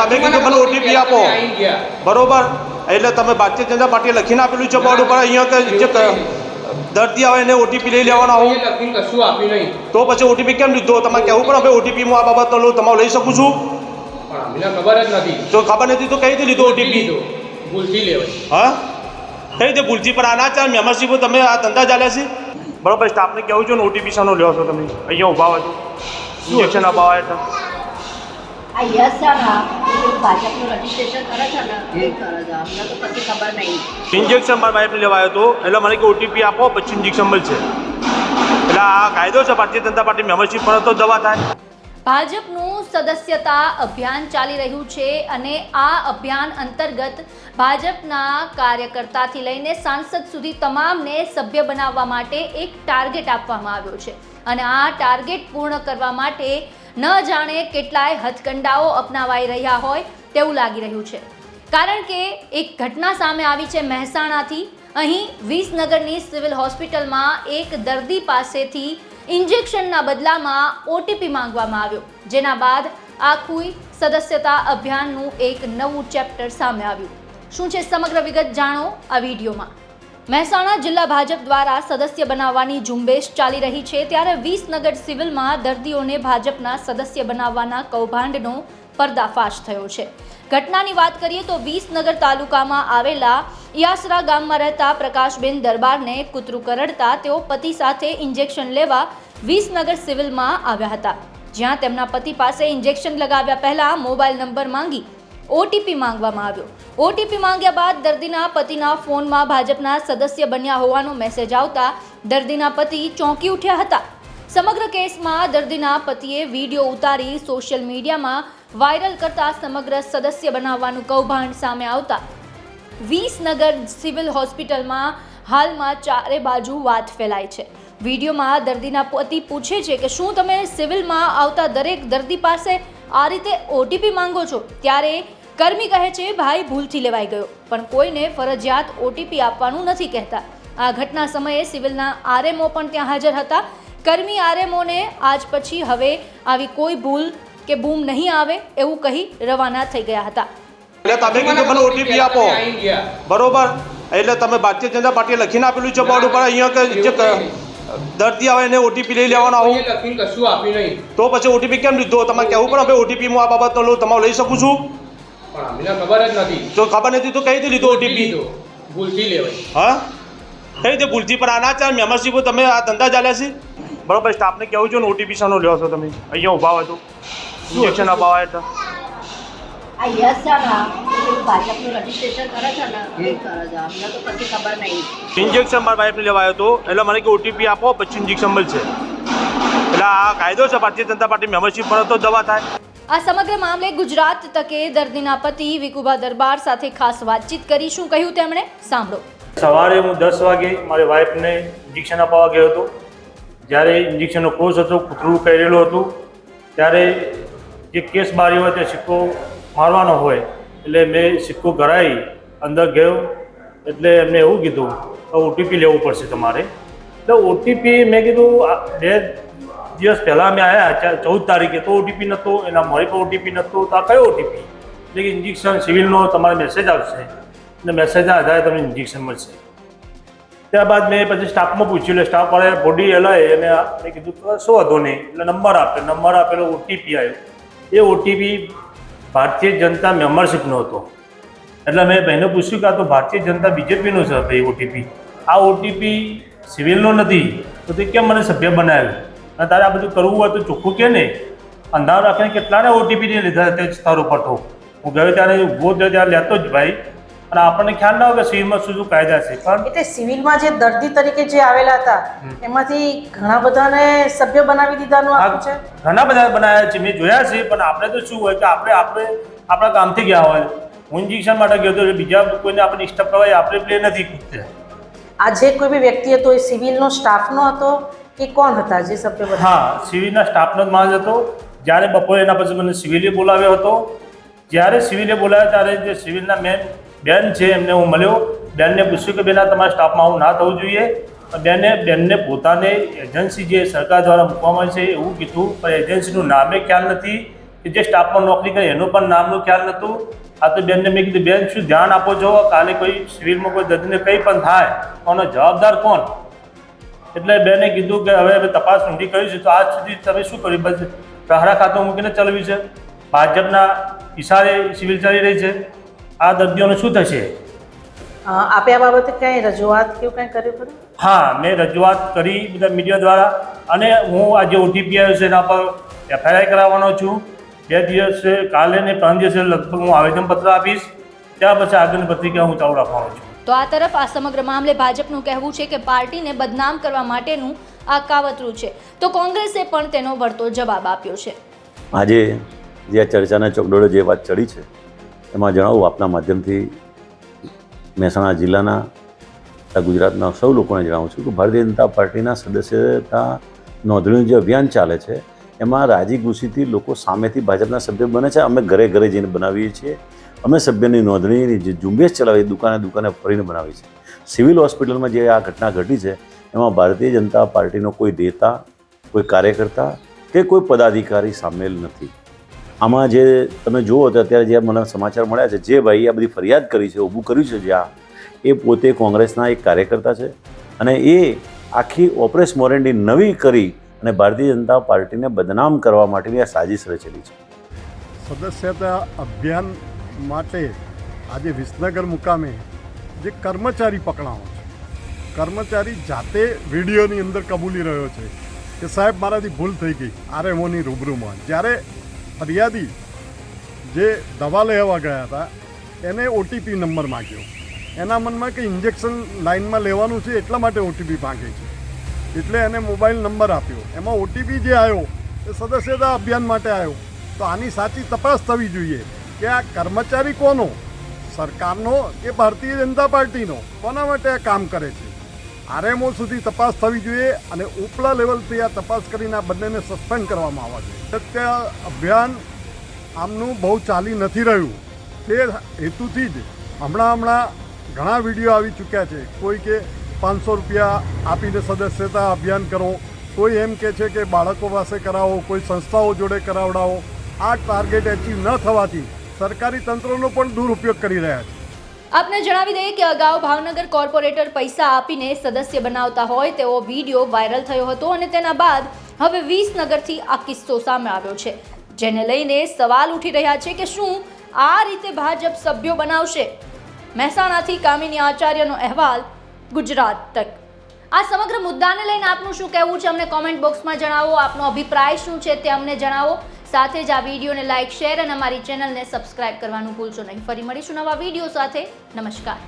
તમે કીધું મને ઓટીપી આપો. બરોબર? એટલે તમે ભારતીય જનતા પાર્ટીએ લખીને આપેલું છે બોર્ડ ઉપર. અહીંયા જે દર્દી આવે એને ઓટીપી લઈ લેવાનો આવું. કશું આપ્યું નહીં. તો પછી ઓટીપી કેમ લીધો? તમારે કહેવું પડે હવે ઓટીપી હું આ બાબતનો લઉં તમારે લઈ શકું છું. ખબર જ નથી. જો ખબર નથી તો કઈ રીતે લીધો ઓટીપી ભૂલથી લેવાય. હા? કઈ રીતે ભૂલથી? પર આના ચાલ મેમ્બરશીપ તમે આ ધંધા ચાલ્યા છે? બરોબર સ્ટાફને કહેવું છું ને ઓટીપી શાનો લેવો છો તમે. અહીંયા ઊભા હોય તો ઇન્જેક્શન અપાવા એટલે આ યસ ભાજપનું રજીસ્ટ્રેશન કરે છે ને એ કરે છે. અમને તો પછી ખબર નહીં. ઇન્જેક્શન મારા વાઈફને લેવા આવ્યો હતો. એટલે મને કે ઓટીપી આપો પછી ઇન્જેક્શન મળશે. એટલે આ કાયદો છે ભારતીય જનતા પાર્ટી મેમ્બરશીપ પણ તો દવા થાય. ભાજપનું સદસ્યતા અભિયાન ચાલી રહ્યું છે અને આ અભિયાન અંતર્ગત ભાજપના કાર્યકર્તાથી લઈને સાંસદ સુધી તમામને સભ્ય બનાવવા માટે એક ટાર્ગેટ આપવામાં આવ્યો છે. અને આ ટાર્ગેટ પૂર્ણ કરવા માટે ન જાણે કેટલાય હથકંડાઓ અપનાવાઈ રહ્યા હોય તેવું લાગી રહ્યું છે. કારણ કે એક ઘટના સામે આવી છે મહેસાણાથી. અહીં વિસનગરની સિવિલ હોસ્પિટલમાં એક દર્દી પાસેથી ઇન્જેક્શનના બદલામાં ઓટીપી માંગવામાં આવ્યો. જેના બાદ આખું સદસ્યતા અભિયાનનું એક નવું ચેપ્ટર સામે આવ્યું. શું છે સમગ્ર વિગત જાણો આ વિડીયોમાં. મહેસાણા જિલ્લા ભાજપ દ્વારા સદસ્ય બનાવવાની ઝુંબેશ ચાલી રહી છે ત્યારે વિસનગર સિવિલમાં દર્દીઓને ભાજપના સદસ્ય બનાવવાના કૌભાંડનો પર્દાફાશ થયો છે. ઘટનાની વાત કરીએ તો વિસનગર તાલુકામાં આવેલા યાસરા ગામમાં રહેતા પ્રકાશબેન દરબારને કૂતરું કરડતા તેઓ પતિ સાથે ઇન્જેક્શન લેવા વિસનગર સિવિલમાં આવ્યા હતા. જ્યાં તેમના પતિ પાસે ઇન્જેક્શન લગાવ્યા પહેલા મોબાઈલ નંબર માંગી ઓટીપી માંગવામાં આવ્યો. ઓટીપી માંગ્યા બાદ દર્દીના પતિના ફોનમાં ભાજપના સદસ્ય બન્યા હોવાનો મેસેજ આવતા દર્દીના પતિ ચોંકી ઉઠ્યા હતા. સમગ્ર કેસમાં દર્દીના પતિએ વીડિયો ઉતારી સોશિયલ મીડિયામાં વાયરલ કરતા સમગ્ર સદસ્ય બનાવવાનું કૌભાંડ સામે આવતા. વીસનગર સિવિલ હોસ્પિટલમાં હાલમાં ચારે બાજુ વાત ફેલાય છે. વિડીયોમાં દર્દીના પતિ પૂછે છે કે શું તમે સિવિલમાં આવતા દરેક દર્દી પાસે આ રીતે ઓટીપી માંગો છો? ત્યારે કર્મી કહે છે ભાઈ ભૂલથી લેવાઈ ગયો. પણ કોઈને ફરજિયાત ઓટીપી આપવાનું નથી કહેતા. આ ઘટના સમયે સિવિલના આરએમઓ પણ ત્યાં હાજર હતા. કર્મી આરએમઓને આજ પછી હવે આવી કોઈ ભૂલ કે બૂમ નહીં આવે એવું કહી રવાના થઈ ગયા હતા. એટલે તમે કીધું મને ઓટીપી આપો. બરોબર? એટલે તમે ભારતીય જનતા પાર્ટીએ લખીને આપેલું છે બોર્ડ ઉપર અહીંયા કે જે દર્દી આવે એને ઓટીપી લઈ લેવાનો આવું. લખીને કશું આપ્યું નહીં. તો પછી ઓટીપી કેમ લીધો? તમારે કહેવું પડે હવે ઓટીપી હું આ બાબતનો લઉં તમારો લઈ શકું છું. પણ અમને ખબર જ નથી. તો ખબર નથી તો કઈ રીતે લીધો ઓટીપી ભૂલથી લેવાય. હા? કઈ રીતે ભૂલથી? પર આના ચાલ મેમ્બરશીપ તમે આ ધંધા ચાલ્યા છે? બરોબર સ્ટાફને કેવું છો ને ઓટીપી શાનો લ્યો છો તમે. અહીંયા ઊભા હોય તો. ઇન્જેક્શન અપાવા એટલે આ યસ છે ને ભાજપનું રજીસ્ટ્રેશન કરે છે ને કરે છે. અમને તો પછી ખબર નહીં. ઇન્જેક્શન મારા વાઈફને લેવા આવ્યો હતો એટલે મને કે ઓટીપી આપો પછી ઇન્જેક્શન મળશે. એટલે આ કાયદો છે ભારતીય જનતા પાર્ટી મેમ્બરશીપ પર તો દવા થાય. આ સમગ્ર મામલે ગુજરાત તકે દર્દીના પતિ વિકુભા દરબાર સાથે ખાસ વાતચીત કરી. શું કહ્યું તેમણે? સાંભળો. સવારે હું દસ વાગે મારી વાઈફને ઇન્જેક્શન અપાવવા ગયો હતો. જ્યારે ઇન્જેક્શનનો કોર્સ હતો, કૂતરું કરેલું હતું, ત્યારે જે કેસ બારી હોય તે સિક્કો મારવાનો હોય, એટલે મેં સિક્કો કરાવી અંદર ગયો, એટલે એમને એવું કીધું ઓટીપી લેવું પડશે તમારે. એટલે ઓટીપી મેં કીધું બે દિવસ પહેલાં અમે આવ્યા ચૌદ તારીખે તો ઓટીપી નહોતો એના મારી પર ઓટીપી નહોતો તો આ કયો ઓટીપી એટલે કે ઇન્જેક્શન સિવિલનો તમારે મેસેજ આવશે. અને મેસેજના આધારે તમને ઇન્જેક્શન મળશે. ત્યારબાદ મેં પછી સ્ટાફમાં પૂછ્યું, એટલે સ્ટાફ વાળા બોડી હલાય અને મેં કીધું શું હતો નહીં? એટલે નંબર આપ્યો. નંબર આપેલો ઓટીપી આવ્યો. એ ઓટીપી ભારતીય જનતા મેમ્બરશીપનો હતો. એટલે મેં બહેને પૂછ્યું કે આ તો ભારતીય જનતા બીજેપીનો છે ભાઈ ઓટીપી આ ઓટીપી સિવિલનો નથી. તો તે કેમ મને સભ્ય બનાવ્યો? અને તારે આ બધું કરવું હોય તો ચોખ્ખું કે ને અંધાર રાખીને કેટલાને ઓટીપી લીધા તે સ્થળ ઉપર તો હું ગયો ત્યારે ઊભો થયો ત્યારે લેતો જ ભાઈ. અને આપણને ખ્યાલ ના હોય કે સિવિલમાં શું શું કાયદા છે પણ એટલે સિવિલમાં જે દર્દી તરીકે જે આવેલા હતા એમાંથી ઘણા બધાને સભ્ય બનાવી દીધાનું આ છે? ઘણા બધા બનાવ્યા છે મેં જોયા છે પણ આપણે તો શું હોય કે આપણે આપણે આપણા કામથી ગયા હોય. હું ઇન્જેક્શન માટે ગયો હતો બીજા કોઈને આપણે ડિસ્ટર્બ કરવા આપણે પ્લે નથી આ જે કોઈ બી વ્યક્તિ હતો એ સિવિલનો સ્ટાફનો હતો કે કોણ હતા જે સભ્ય હા સિવિલના સ્ટાફનો જ માણસ હતો. જ્યારે બપોરે એના પછી મને સિવિલે બોલાવ્યો હતો. જ્યારે સિવિલે બોલાવ્યો ત્યારે જે સિવિલના મેન બેન છે, એમને હું મળ્યો. બેનને પૂછ્યું કે બેના તમારા સ્ટાફમાં આવું ના થવું જોઈએ. બેને, બેનને પોતાને એજન્સી જે સરકાર દ્વારા મૂકવામાં આવી છે, એવું કીધું. પણ એજન્સીનું નામે ખ્યાલ નથી કે જે સ્ટાફમાં નોકરી કરી, એનું પણ નામનું ખ્યાલ નહોતું. આ તો બેનને મેં કીધું, બેન, શું ધ્યાન આપો છો? કાલે કોઈ સિવિલમાં કોઈ દર્દીને કંઈ પણ થાય, તો જવાબદાર કોણ? એટલે બેને કીધું કે હવે હવે તપાસ ઊંધી કરી છે તો આજ સુધી તમે શું કર્યું? બસ પ્રહારા ખાતું મૂકીને ચલાવ્યું છે. ભાજપના ઇશારે સિવિલ ચાલી રહી છે. આ દર્દીઓનું શું થશે? આપે આ બાબતે ક્યાંય રજૂઆત કે કંઈ કર્યું ખરું? હા મેં રજૂઆત કરી બધા મીડિયા દ્વારા અને હું આજે ઓટીપી આવ્યો છે એના પર એફઆઈઆર કરાવવાનો છું. બે દિવસ કાલે ને ત્રણ દિવસે લગભગ હું આવેદનપત્ર આપીશ. ત્યાર પછી આગળની પત્રિકા હું ચાલુ રાખવાનો છું. તો આ તરફ આ સમગ્ર મામલે ભાજપનું કહેવું છે કે પાર્ટીને બદનામ કરવા માટેનું આ કાવતરું છે. તો કોંગ્રેસે પણ તેનો વળતો જવાબ આપ્યો છે. આજે જે આ ચર્ચાના ચોકડોળે જે વાત ચડી છે, એમાં જણાવું, આપના માધ્યમથી મહેસાણા જિલ્લાના ગુજરાતના સૌ લોકોને જણાવું છું કે ભારતીય જનતા પાર્ટીના સદસ્યતા નોંધણીનું જે અભિયાન ચાલે છે, એમાં રાજી ખુશીથી લોકો સામેથી ભાજપના સભ્ય બને છે. અમે ઘરે ઘરે જઈને બનાવીએ છીએ. અમે સભ્યની નોંધણીની જે ઝુંબેશ ચલાવી દુકાને દુકાને ફરીને બનાવી છે. સિવિલ હોસ્પિટલમાં જે આ ઘટના ઘટી છે, એમાં ભારતીય જનતા પાર્ટીનો કોઈ નેતા, કોઈ કાર્યકર્તા કે કોઈ પદાધિકારી સામેલ નથી. આમાં જે તમે જુઓ તો અત્યારે જે મને સમાચાર મળ્યા છે, જે ભાઈ આ બધી ફરિયાદ કરી છે, ઊભું કર્યું છે જ્યાં એ પોતે કોંગ્રેસના એક કાર્યકર્તા છે. અને એ આખી ઓપરેશ મોરેન્ડી નવી કરી અને ભારતીય જનતા પાર્ટીને બદનામ કરવા માટેની આ સાજિશ રચેલી છે. સદસ્યતા અભિયાન માટે આજે વિસનગર મુકામે જે કર્મચારી પકડાવો છે. કર્મચારી જાતે વિડીયોની અંદર કબૂલી રહ્યો છે કે સાહેબ, મારાથી ભૂલ થઈ ગઈ. આરએમઓની રૂબરૂમાં. જ્યારે ફરિયાદી જે દવા લેવા ગયા હતા, એને ઓટીપી નંબર માગ્યો. એના મનમાં કે ઇન્જેક્શન લાઇનમાં લેવાનું છે એટલા માટે ઓટીપી માંગે છે. એટલે એને મોબાઈલ નંબર આપ્યો. એમાં ઓટીપી જે આવ્યો એ સદસ્યતા અભિયાન માટે આવ્યો તો આની સાચી તપાસ થવી જોઈએ. કે આ કર્મચારી કોનો? સરકારનો કે ભારતીય જનતા પાર્ટીનો? કોના માટે આ કામ કરે છે? આરએમઓ સુધી તપાસ થવી જોઈએ અને ઉપલા લેવલથી આ તપાસ કરીને આ બંનેને સસ્પેન્ડ કરવામાં આવવા જોઈએ સત્ય અભિયાન આમનું બહુ ચાલી નથી રહ્યું. તે હેતુથી જ હમણાં હમણાં ઘણા વીડિયો આવી ચૂક્યા છે. કોઈ કે પાંચસો રૂપિયા આપીને સદસ્યતા અભિયાન કરો, કોઈ એમ કે છે કે બાળકો પાસે કરાવો, કોઈ સંસ્થાઓ જોડે કરાવડાવો. આ ટાર્ગેટ એચીવ ન થવાથી સરકારી તંત્રનો પણ દુરુપયોગ કરી રહ્યા છે. આપને જણાવી દઈએ કે અગાઉ ભાવનગર કોર્પોરેટર પૈસા આપીને સદસ્ય બનાવતા હોય તેવો વીડિયો વાયરલ થયો હતો અને તેના બાદ હવે વીસનગરથી આ કિસ્સો સામે આવ્યો છે. જેને લઈને સવાલ ઉઠી રહ્યા છે કે શું આ રીતે ભાજપ સભ્યો બનાવશે? મહેસાણાથી કામિની આચાર્યનો અહેવાલ, ગુજરાત તક. આ સમગ્ર મુદ્દાને લઈને આપનું શું કહેવું છે? અમને કોમેન્ટ બોક્સમાં જણાવો. આપનો અભિપ્રાય શું છે તે અમને જણાવો. સાથે જ આ વિડીયોને લાઇક શેર અને અમારી ચેનલને સબસ્ક્રાઇબ કરવાનું ભૂલશો નહીં. ફરી મળીશું નવા વીડિયો સાથે. નમસ્કાર.